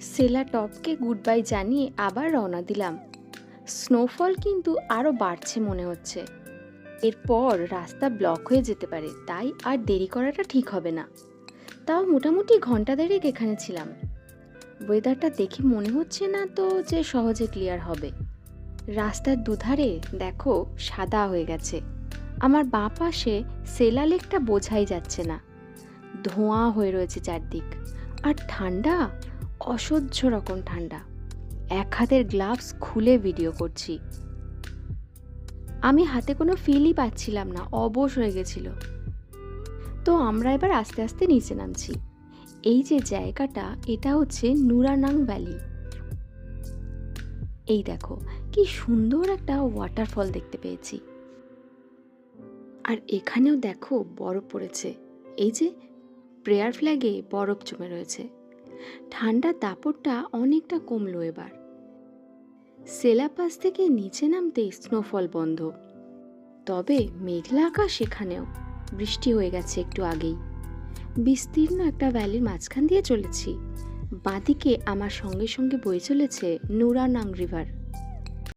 সেলা টপকে good bye জানিয়ে আবার রওনা দিলাম। স্নোফল কিন্তু আরও বাড়ছে মনে হচ্ছে। এরপর রাস্তা ব্লক হয়ে যেতে পারে, তাই আর দেরি করাটা ঠিক হবে না। তাও মোটামুটি ঘণ্টা দেড়েক এখানে ছিলাম। ওয়েদারটা দেখে মনে হচ্ছে না তো যে সহজে ক্লিয়ার হবে। রাস্তার দুধারে দেখো সাদা হয়ে গেছে। আমার বাঁ পাশে সেলা লেকটা বোঝাই যাচ্ছে না। ধোঁয়া হয়ে রয়েছে চারদিক। আর ঠান্ডা? অসহ্য রকম ঠান্ডা। এক হাতের গ্লাভস খুলে ভিডিও করছি। আমি হাতে কোনো ফিলই পাচ্ছিলাম না, অবশ হয়ে গেছিল। তো আমরা এবার আস্তে আস্তে নিচে নামছি। এই যে জায়গাটা, এটা হচ্ছে নুরানাং ভ্যালি এই দেখো, কি সুন্দর একটা ওয়াটারফল দেখতে পেয়েছি। আর এখানেও দেখো বরফ পড়েছে। এই যে প্রেয়ার ফ্ল্যাগে বরফ জমে রয়েছে। ঠান্ডার দাপটটা অনেকটা কমলো এবার। সেলাপাস থেকে নিচে নামতে স্নোফল বন্ধ। তবে মেঘলা আকাশ সেখানেও বৃষ্টি হয়ে গেছে একটু আগেই। বিস্তীর্ণ একটা ভ্যালির মাঝখান দিয়ে চলেছি। বাঁদিকে আমার সঙ্গে সঙ্গে বয়ে চলেছে নুরানাং রিভার।